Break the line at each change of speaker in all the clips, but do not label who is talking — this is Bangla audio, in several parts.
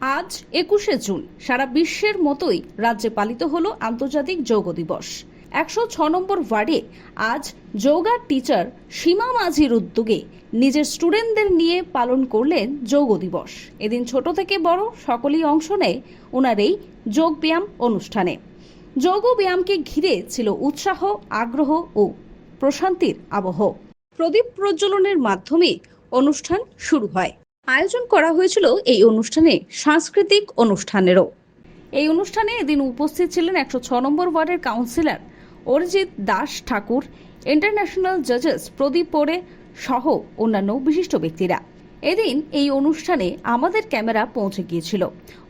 আজ একুশে জুন, সারা বিশ্বের মতোই রাজ্যে পালিত হল আন্তর্জাতিক যোগ দিবস। একশো ছ নম্বর ওয়ার্ডে আজ যোগা টিচার সীমা মাঝির উদ্যোগে নিজের স্টুডেন্টদের নিয়ে পালন করলেন যোগ দিবস। এদিন ছোট থেকে বড় সকলেই অংশ নেয় ওনার এই যোগ ব্যায়াম অনুষ্ঠানে। যোগ ব্যায়ামকে ঘিরে ছিল উৎসাহ, আগ্রহ ও প্রশান্তির আবহ। প্রদীপ প্রজ্বলনের মাধ্যমে অনুষ্ঠান শুরু হয়। আয়োজন করা হয়েছিল এই অনুষ্ঠানে, সাংস্কৃতিক অনুষ্ঠানেরও। এই অনুষ্ঠানে এদিন উপস্থিত ছিলেন একশো ছ নম্বর ওয়ার্ডের কাউন্সিলর অরিজিৎ দাস ঠাকুর, ইন্টারন্যাশনাল জাজেস প্রদীপ পোরে সহ অন্যান্য বিশিষ্ট ব্যক্তিরা। এদিন এই অনুষ্ঠানে আমাদের ক্যামেরা পৌঁছে গিয়েছিল।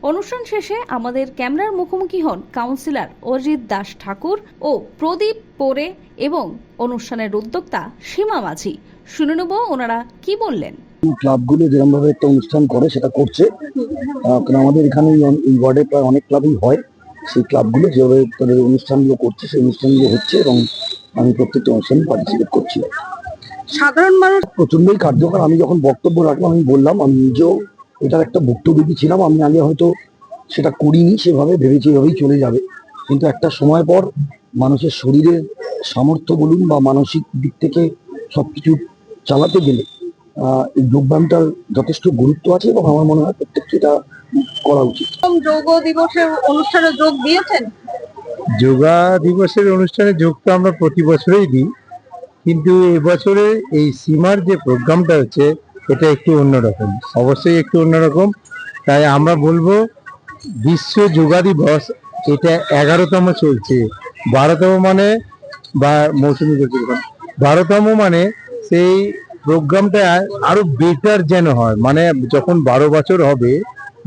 অনুষ্ঠান শেষে আমাদের ক্যামেরার মুখোমুখি হন কাউন্সিলর অরিজিৎ দাস ঠাকুর ও প্রদীপ পোরে এবং অনুষ্ঠানের উদ্যোক্তা সীমা মাঝি। শুনে নেব ওনারা কি বললেন।
ক্লাবগুলো যেরকম ভাবে একটা অনুষ্ঠান করে সেটা করছে। কারণ আমাদের এখানে এই ওয়ার্ডে প্রায় অনেক ক্লাবই হয়। সেই ক্লাবগুলো যেভাবে তাদের অনুষ্ঠানগুলো করছে সেই অনুষ্ঠানগুলো হচ্ছে এবং আমি প্রত্যেকটা অনুষ্ঠানে পার্টিসিপেট করছি।
সাধারণ মানুষ
প্রচন্ডই কার্যকর। আমি যখন বক্তব্য রাখলাম আমি বললাম আমি নিজেও এটার একটা ভুক্তভোগী ছিলাম। আমি আগে হয়তো সেটা করিনি সেভাবে ভেবেছি এভাবেই চলে যাবে। কিন্তু একটা সময় পর মানুষের শরীরের সামর্থ্য বলুন বা মানসিক দিক থেকে সব কিছু চালাতে গেলে যোগব্যায়ামটার যথেষ্ট গুরুত্ব আছে এবং আমার মনে হয় প্রত্যেককে এটা করা উচিত।
যোগ দিবসের অনুষ্ঠানে যোগ দিয়েছেন?
যোগা দিবসের অনুষ্ঠানে যোগ তো আমরা প্রতি বছরই দিই কিন্তু এবছরে এই সীমার যে প্রোগ্রামটা হচ্ছে এটা একটু অন্যরকম। অবশ্যই একটু অন্যরকম। তাই আমরা বলব বিশ্ব যোগা দিবস এটা এগারোতম চলছে। বারোতম মানে বা মৌসুমি বারোতম মানে সেই প্রোগ্রামটা আরও বেটার যেন হয়। মানে যখন বারো বছর হবে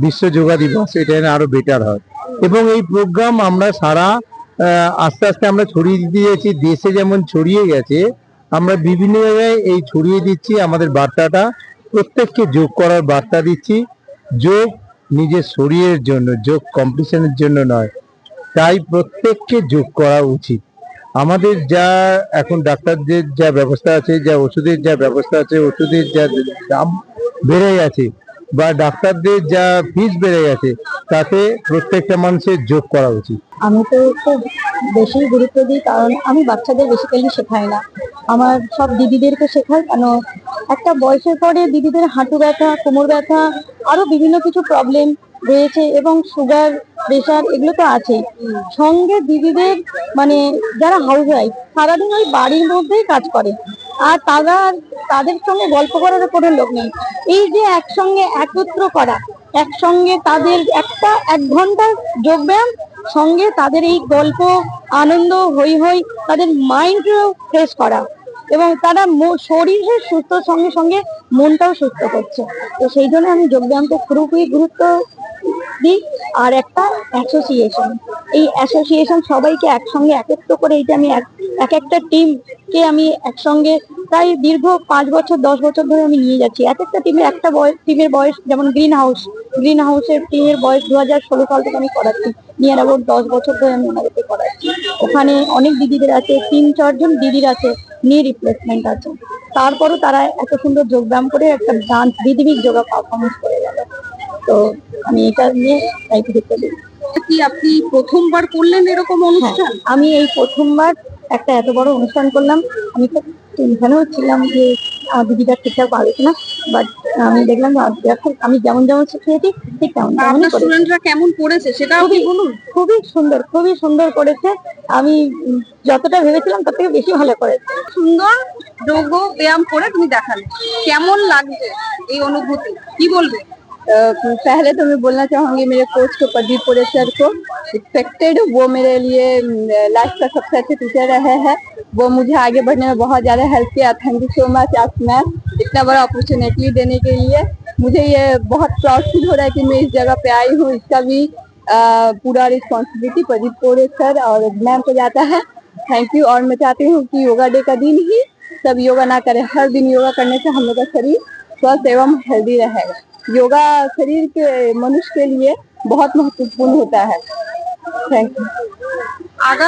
বিশ্ব যোগা দিবস, এটা যেন আরও বেটার হয়। এবং এই প্রোগ্রাম আমরা সারা আস্তে আস্তে আমরা ছড়িয়ে দিয়েছি দেশে যেমন ছড়িয়ে গেছে, আমরা বিভিন্ন জায়গায় এই ছড়িয়ে দিচ্ছি। আমাদের বার্তাটা, প্রত্যেককে যোগ করার বার্তা দিচ্ছি। যোগ নিজের শরীরের জন্য, যোগ কম্পিটিশনের জন্য নয়। তাই প্রত্যেককে যোগ করা উচিত। আমাদের যা এখন ডাক্তারদের যা ব্যবস্থা আছে, যা ওষুধের যা ব্যবস্থা আছে, ওষুধের যা দাম বেড়ে গেছে বা ডাক্তারদের যা ফিস বেড়ে গেছে, তাতে প্রত্যেকটা মানুষের যোগ করা উচিত।
আমি তো খুব বেশি গুরুত্ব দিই, কারণ আমি বাচ্চাদের বেসিক্যালি শেখাই না। আমার সব দিদিদেরকে শেখাই, কেন একটা বয়সের পরে দিদিদের হাঁটু ব্যথা, কোমর ব্যথা, আরও বিভিন্ন কিছু প্রবলেম রয়েছে এবং সুগার প্রেশার এগুলো তো আছেই। সঙ্গে দিদিদের মানে যারা হাউস ওয়াইফ সারাদিন ওই বাড়ির মধ্যেই কাজ করে। আর তারা তাদের সঙ্গে গল্প করার কোনো লোক নেই। এই যে একসঙ্গে একত্র করা, একসঙ্গে তাদের একটা এক ঘণ্টার যোগব্যায়াম, সঙ্গে তাদের এই গল্প, আনন্দ হই হই তাদের মাইন্ড ফ্রেশ করা। এবং তারা শরীরের সুস্থ সঙ্গে সঙ্গে মনটাও সুস্থ করছে। তো সেই জন্য আমি যোগব্যায়ামকে খুবই গুরুত্ব দিই। আর একটা অ্যাসোসিয়েশন এই অ্যাসোসিয়েশন সবাইকে একসঙ্গে একত্র করে এই যে আমি এক এক একটা টিমকে আমি একসঙ্গে প্রায় দীর্ঘ পাঁচ বছর, দশ বছর ধরে আমি নিয়ে যাচ্ছি। এক একটা টিমের একটা বয়স টিমের বয়স যেমন গ্রিন হাউস গ্রিন হাউসের টিমের বয়স দু হাজার ষোলো সাল থেকে আমি করাচ্ছি। নিয়ার অ্যাবাউট দশ বছর ধরে আমি ওনাদেরকে করাচ্ছি। ওখানে অনেক দিদিদের আছে, তিন, চারজন দিদির আছে নি রিপ্লেসমেন্ট আছে। তারপরও তারা এত সুন্দর যোগব্যায়াম করে একটা ডান্স রিদমিক যোগা পারফরমেন্স করে গেল। তো আমি এটা নিয়ে দিই।
কি আপনি প্রথমবার করলেন এরকম অনুষ্ঠান?
আমি এই প্রথমবার একটা এত বড় অনুষ্ঠান করলাম। আমি তো টেনশনেও ছিলাম যে দিদিটা ঠিকঠাক পারবে না বাট আমি দেখলাম আমি যেমন যেমন শিখিয়েছি ঠিক তেমন
আপনার স্টুডেন্টরা কেমন করেছে সেটাও কি বলুন?
খুবই সুন্দর খুবই সুন্দর করেছে। আমি যতটা ভেবেছিলাম তার থেকে বেশি ভালো করেছে।
সুন্দর যোগ ব্যায়াম করে তুমি দেখালে। কেমন লাগছে এই অনুভূতি? কি বলবে?
पहले तो मैं बोलना चाहूँगी, मेरे कोच को, प्रदीप पुरे सर को एक्सपेक्टेड वो मेरे लिए लाइफ का सबसे अच्छे टीचर रहे हैं। वो मुझे आगे बढ़ने में बहुत ज़्यादा हेल्प किया। थैंक यू सो मच आप मैम इतना बड़ा अपॉर्चुनिटी देने के लिए। मुझे ये बहुत प्राउड फील हो रहा है कि मैं इस जगह पे आई हूँ। इसका भी पूरा रिस्पॉन्सिबिलिटी प्रदीप पुरे सर और मैम को जाता है। थैंक यू और मैं चाहती हूँ कि योगा डे का दिन ही सब योगा ना करें। हर दिन योगा करने से हम लोग का शरीर स्वस्थ एवं हेल्दी रहेगा। योगा शरीर के मनुष्य के लिए बहुत महत्वपूर्ण होता है। Thank you
आगाम